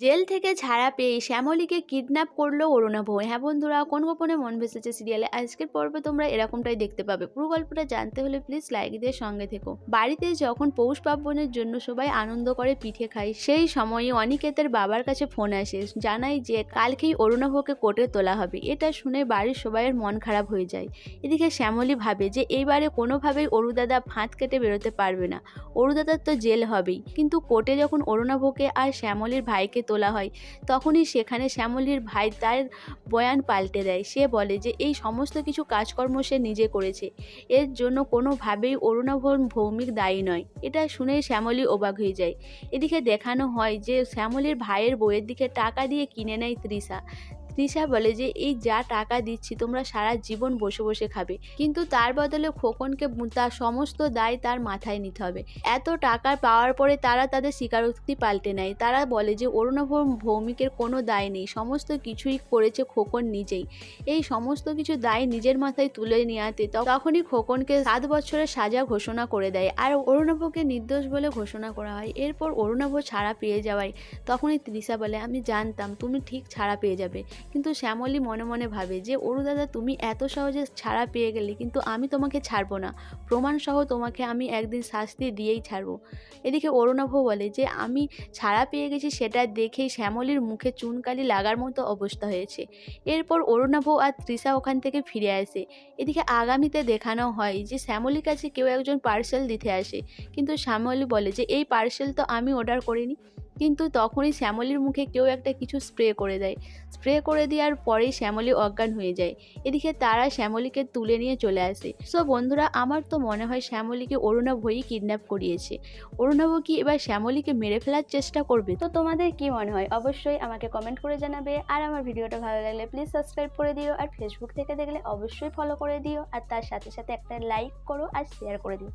Jail থেকে ছাড়া পেয়ে শ্যামলীকে কিডন্যাপ করল অরুণাভ হ্যাঁ বন্ধুরা, কোন গোপনে মন ভেসেছে সিরিয়ালে আজকের পর্বে তোমরা এরকমটাই দেখতে পাবে। পুরো গল্পটা জানতে হলে প্লিজ লাইক দিয়ে সঙ্গে থেকো। বাড়িতে যখন পৌষ পার্বণের জন্য সবাই আনন্দ করে পিঠে খায়, সেই সময়ে অনিকেতের বাবার কাছে ফোন আসে জানাই যে কালকেই অরুণাভকে কোর্টে তোলা হবে। এটা শুনে বাড়ির সবাইয়ের মন খারাপ হয়ে যায়। এদিকে শ্যামলী ভাবে যে এইবারে কোনোভাবেই অরুদাদা ফাঁদ কেটে বেরোতে পারবে না। অরুদাদার তো জেল হবেই। কিন্তু কোর্টে যখন অরুণাভকে আর শ্যামলীর ভাইকে তোলা হয়। তখনই সেখানে শ্যামলীর ভাই তার বয়ান পাল্টে দেয়। সে বলে যে, এই সমস্ত কিছু কাজকর্ম সে নিজে করেছে। এর জন্য কোনোভাবেই অরুণাভন ভৌমিক দায়ী নয় এটা শুনে শ্যামলী অবাক হয়ে যায়। এদিকে দেখানো হয় যে, শ্যামলীর ভাইয়ের বইয়ের দিকে টাকা দিয়ে কিনে নেয় তৃষা তৃষা বলে যে, এই যা টাকা দিচ্ছি, তোমরা সারা জীবন বসে বসে খাবে। কিন্তু তার বদলে খোকনকে তার সমস্ত দায় তার মাথায় নিতে হবে। এত টাকা পাওয়ার পরে তারা তাদের স্বীকারোক্তি পাল্টে নেয়। তারা বলে যে অরুণাভ ভৌমিকের কোনো দায় নেই। সমস্ত কিছুই করেছে খোকন নিজেই। এই সমস্ত কিছু দায় নিজের মাথায় তুলে নেওয়াতে তখনই খোকনকে সাত বছরের সাজা ঘোষণা করে দেয়। আর অরুণাভকে নির্দোষ বলে ঘোষণা করা হয়। এরপর অরুণাভ ছাড়া পেয়ে যাওয়ায় তখনই তৃষা বলে, আমি জানতাম, তুমি ঠিক ছাড়া পেয়ে যাবে। কিন্তু শ্যামলী মনে মনে ভাবে যে, অরু দাদা, তুমি এত সহজে ছাড়া পেয়ে গেলে কিন্তু আমি তোমাকে ছাড়বো না। প্রমাণসহ তোমাকে আমি একদিন শাস্তি দিয়েই ছাড়বো। এদিকে অরুণাভ বলে যে, আমি ছাড়া পেয়ে গেছি সেটা দেখেই শ্যামলীর মুখে চুনকালি লাগার মতো অবস্থা হয়েছে। এরপর অরুণাভ আর তৃষা ওখান থেকে ফিরে আসে। এদিকে আগামীতে দেখানো হয় যে, শ্যামলীর কাছে কেউ একজন পার্সেল দিতে আসে। কিন্তু শ্যামলী বলে যে, এই পার্সেল তো আমি অর্ডার করিনি। কিন্তু তখনই শ্যামলীর মুখে কেউ একটা কিছু স্প্রে করে দেয়। স্প্রে করে দেওয়ার পরেই শ্যামলী অজ্ঞান হয়ে যায়। এদিকে তারা শ্যামলীকে তুলে নিয়ে চলে আসে। সো বন্ধুরা, আমার তো মনে হয় শ্যামলীকে অরুণাভই কিডন্যাপ করিয়েছে। অরুণাভ কি এবার শ্যামলীকে মেরে ফেলার চেষ্টা করবে? তো তোমাদের কি মনে হয়? অবশ্যই আমাকে কমেন্ট করে জানাবে। আর আমার ভিডিওটা ভালো লাগলে প্লিজ সাবস্ক্রাইব করে দিও। আর ফেসবুক থেকে দেখলে অবশ্যই ফলো করে দিও। আর তার সাথে সাথে একটা লাইক করো আর শেয়ার করে দিও।